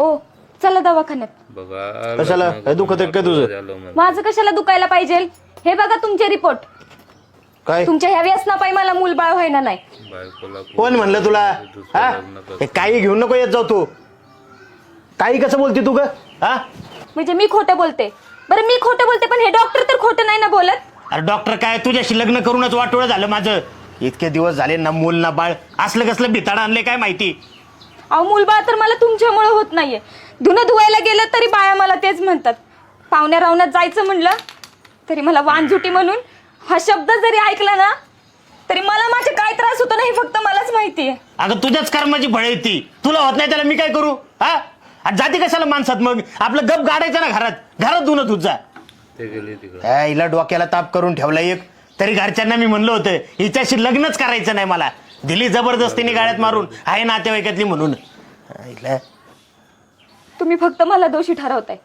ओ चला दवाखान्यात. बघा कशाला? लग्न काय दुखत आहे काय तुझं? झालं मला. माझं कशाला दुखायला पाहिजे? हे बघा तुमचे रिपोर्ट काय? तुमच्या ह्या व्यसनापायी मला मूलबाळ व्हायना नाही. बायकोला कोण म्हणलं तुला? दुसरं हा? लग्न कर. हे काही घेऊन नको येत जाऊ तू. काही कसं बोलते तू ग? हा? म्हणजे मी खोटं बोलते. बरं मी खोटं बोलते पण हे डॉक्टर तर खोटं नाही ना बोलत? अरे डॉक्टर काय तुझ्याशी लग्न करूनच वाटोळं झालं माझं. इतके दिवस झाले ना मूल ना बाळ. असलं कसलं भिताड आणले काय माहिती? अहो मूलबाळ तर मला तुमच्यामुळे होत नाहीये. धुणं धुवायला गेलं तरी बाया मला तेच म्हणतात. पाहुण्या रावण्यात जायचं म्हणलं तरी मला वानझुटी म्हणून हा शब्द जरी ऐकला ना तरी मला माझे काय त्रास होतो ना हे फक्त मलाच माहिती आहे. अगं तुझ्याच कर्माची फळ आहे ती. तुला होत नाही त्याला मी काय करू? हा? आणि जाती कशाला माणसात मग? आपलं गप गाडायचं ना घरात. घरात धुणं तुझा ते गेले तिकडे. हिला डोक्याला ताप करून ठेवला एक. तरी घरच्यांना मी म्हणलं होतं हिच्याशी लग्नच करायचं नाही मला. दिली जबरदस्तीने गाड्यात मारून. आहे नातेवाईकातली म्हणून. तुम्ही फक्त मला दोषी ठरवताय.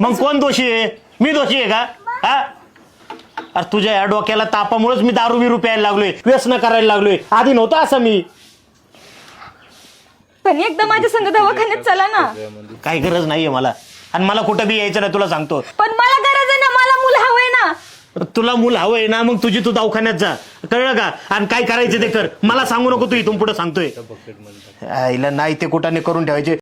मग कोण दोषी आहे? मी दोषी आहे का? हा? अरे तुझ्या या डोक्याला तापामुळेच मी दारू बिरू प्यायला लागलोय. व्यसन करायला लागलोय. आधी नव्हतं असं मी. पण एकदा माझ्या संग दवाखान्यात चला ना. काही गरज नाहीये मला. आणि मला कुठं बी यायचं नाही तुला सांगतो. पण मला गरज आहे ना मला मूल हवंय ना तुला मूल हवंय ना मग तुझी तू दवाखान्यात जा. कळलं का? आणि काय करायचं ते कर. मला सांगू नको तू इथून पुढे सांगतोय. आईला नाही ते कुठाने करून ठेवायचे.